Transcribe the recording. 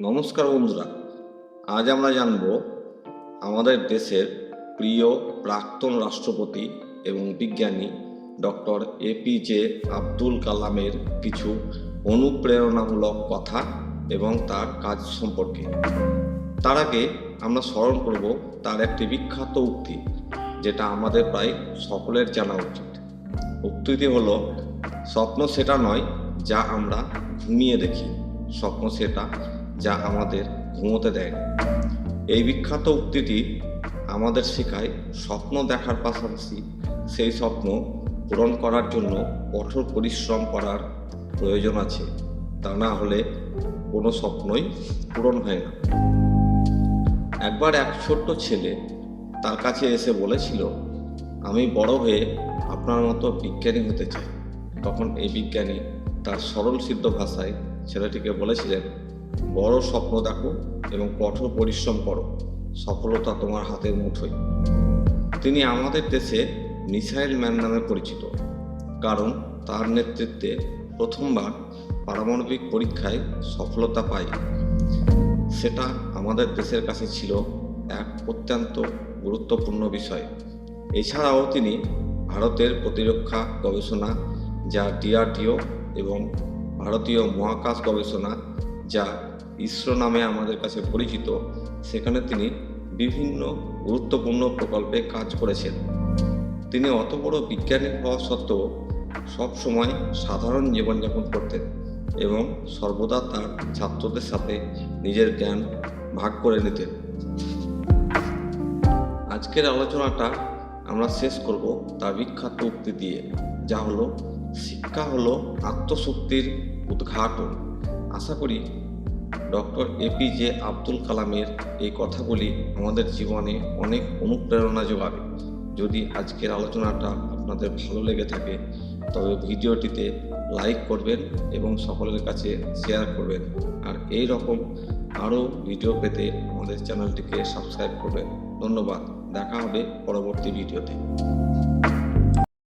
নমস্কার বন্ধুরা। আজ আমরা জানব আমাদের দেশের প্রিয় প্রাক্তন রাষ্ট্রপতি এবং বিজ্ঞানী ডক্টর এপিজে আব্দুল কালামের কিছু অনুপ্রেরণামূলক কথা এবং তার কাজ সম্পর্কে। তার আগে আমরা স্মরণ করব তার একটি বিখ্যাত উক্তি, যেটা আমাদের প্রায় সকলের জানা উচিত। উক্তিটি হলো, স্বপ্ন সেটা নয় যা আমরা ঘুমিয়ে দেখি, স্বপ্ন সেটা যা আমাদের ঘুমোতে দেয়। এই বিখ্যাত উক্তিটি আমাদের শেখায় স্বপ্ন দেখার পাশাপাশি সেই স্বপ্ন পূরণ করার জন্য কঠোর পরিশ্রম করার প্রয়োজন আছে। তা না হলে কোনো স্বপ্নই পূরণ হয় না। একবার এক ছোট্ট ছেলে তার কাছে এসে বলেছিল, আমি বড় হয়ে আপনার মতো বিজ্ঞানী হতে চাই। তখন এই বিজ্ঞানী তার সরল সিদ্ধ ভাষায় ছেলেটিকে বলেছিলেন বড় স্বপ্ন দেখো এবং কঠোর পরিশ্রম করো। সফলতা তোমার হাতের মুঠোয়। তিনি আমাদের দেশে মিসাইল ম্যান নামে পরিচিত। কারণ তার নেতৃত্বে প্রথমবার পারমাণবিক পরীক্ষায় সফলতা পায় সেটা আমাদের দেশের কাছে ছিল এক অত্যন্ত গুরুত্বপূর্ণ বিষয়। এছাড়াও তিনি ভারতের প্রতিরক্ষা গবেষণা, যা ডিআরডিও এবং ভারতীয় মহাকাশ গবেষণা যা ইসরো নামে আমাদের কাছে পরিচিত, সেখানে তিনি বিভিন্ন গুরুত্বপূর্ণ প্রকল্পে কাজ করেছেন। তিনি অত বড় বিজ্ঞানী হওয়া সত্ত্বেও সবসময় সাধারণ জীবনযাপন করতেন এবং সর্বদা তার ছাত্রদের সাথে নিজের জ্ঞান ভাগ করে নিতেন। আজকের আলোচনাটা আমরা শেষ করব তার বিখ্যাত উক্তি দিয়ে, যা হলো, শিক্ষা হলো আত্মশক্তির উদ্ঘাটন। আশা করি ডক্টর এপিজে আব্দুল কালামের এই কথাগুলি আমাদের জীবনে অনেক অনুপ্রেরণা যোগাবে। যদি আজকের আলোচনাটা আপনাদের ভালো লেগে থাকে, তবে ভিডিওটিতে লাইক করবেন এবং সকলের কাছে শেয়ার করবেন। আর এই রকম আরও ভিডিও পেতে আমাদের চ্যানেলটিকে সাবস্ক্রাইব করবেন। ধন্যবাদ। দেখা হবে পরবর্তী ভিডিওতে।